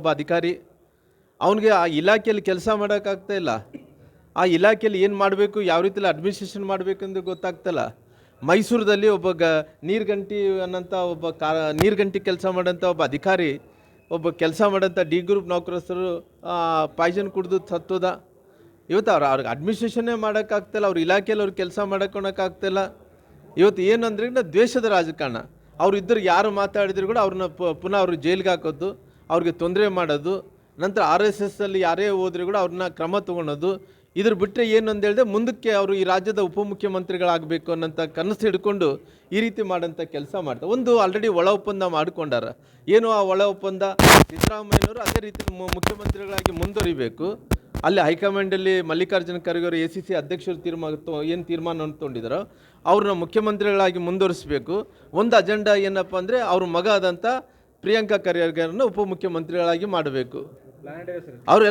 ಒಬ್ಬ ಅಧಿಕಾರಿ, ಅವನಿಗೆ ಆ ಇಲಾಖೆಯಲ್ಲಿ ಕೆಲಸ ಮಾಡೋಕ್ಕಾಗ್ತಾ ಇಲ್ಲ. ಆ ಇಲಾಖೆಯಲ್ಲಿ ಏನು ಮಾಡಬೇಕು, ಯಾವ ರೀತಿಲಿ ಅಡ್ಮಿನಿಸ್ಟ್ರೇಷನ್ ಮಾಡಬೇಕೆಂದು ಗೊತ್ತಾಗ್ತಲ್ಲ. ಮೈಸೂರದಲ್ಲಿ ಒಬ್ಬ ಗ, ನೀರ್ಗಂಟಿ ಅನ್ನೋಂಥ ಒಬ್ಬ ಕಾ, ನೀರ್ಗಂಟಿ ಕೆಲಸ ಮಾಡೋಂಥ ಒಬ್ಬ ಅಧಿಕಾರಿ, ಒಬ್ಬ ಕೆಲಸ ಮಾಡೋಂಥ ಡಿ ಗ್ರೂಪ್ ನೌಕರಸ್ಥರು ಪಾಯ್ಸನ್ ಕುಡಿದು ಸತ್ತೋದ. ಇವತ್ತು ಅವ್ರು, ಅವ್ರಿಗೆ ಅಡ್ಮಿನಿಸ್ಟ್ರೇಷನ್ನೇ ಮಾಡೋಕ್ಕಾಗ್ತಿಲ್ಲ, ಅವ್ರ ಇಲಾಖೆಯಲ್ಲಿ ಅವ್ರು ಕೆಲಸ ಮಾಡೋಕ್ಕಾಗ್ತಿಲ್ಲ ಇವತ್ತು ಏನು ಅಂದ್ರೆ ದ್ವೇಷದ ರಾಜಕಾರಣ. ಅವ್ರು ಇದ್ದರು ಯಾರು ಮಾತಾಡಿದ್ರು ಕೂಡ ಅವ್ರನ್ನ ಪುನಃ ಅವ್ರಿಗೆ ಜೈಲಿಗೆ ಹಾಕೋದು. ಅವ್ರಿಗೆ ತೊಂದರೆ ಮಾಡೋದು, ನಂತರ ಆರ್ ಎಸ್ ಎಸ್ಸಲ್ಲಿ ಯಾರೇ ಹೋದ್ರು ಕೂಡ ಅವ್ರನ್ನ ಕ್ರಮ ತಗೊಳೋದು, ಇದ್ರ ಬಿಟ್ಟರೆ ಏನು ಅಂತ ಹೇಳಿದ್ರೆ ಮುಂದಕ್ಕೆ ಅವರು ಈ ರಾಜ್ಯದ ಉಪಮುಖ್ಯಮಂತ್ರಿಗಳಾಗಬೇಕು ಅನ್ನೋಂಥ ಕನಸು ಹಿಡ್ಕೊಂಡು ಈ ರೀತಿ ಮಾಡೋಂಥ ಕೆಲಸ ಮಾಡ್ತಾರೆ. ಒಂದು ಆಲ್ರೆಡಿ ಒಳ ಒಪ್ಪಂದ ಮಾಡ್ಕೊಂಡಾರ. ಏನು ಆ ಒಳ ಒಪ್ಪಂದ? ಸಿದ್ದರಾಮಯ್ಯನವರು ಅದೇ ರೀತಿ ಮುಖ್ಯಮಂತ್ರಿಗಳಾಗಿ ಮುಂದುವರಿಬೇಕು. ಅಲ್ಲಿ ಹೈಕಮಾಂಡಲ್ಲಿ ಮಲ್ಲಿಕಾರ್ಜುನ ಖರ್ಗೆ ಅವರು ಎ ಸಿ ಸಿ ಅಧ್ಯಕ್ಷರು ತೀರ್ಮಾನ ಏನು ತೀರ್ಮಾನವನ್ನು ತೊಗೊಂಡಿದ್ದಾರೋ ಅವ್ರನ್ನ ಮುಖ್ಯಮಂತ್ರಿಗಳಾಗಿ ಮುಂದುವರಿಸಬೇಕು. ಒಂದು ಅಜೆಂಡಾ ಏನಪ್ಪ ಅಂದರೆ ಅವ್ರ ಮಗ ಆದಂಥ ಪ್ರಿಯಾಂಕಾ ಖರ್ಗೆ ಉಪಮುಖ್ಯಮಂತ್ರಿಗಳಾಗಿ ಮಾಡಬೇಕು. ಅವರು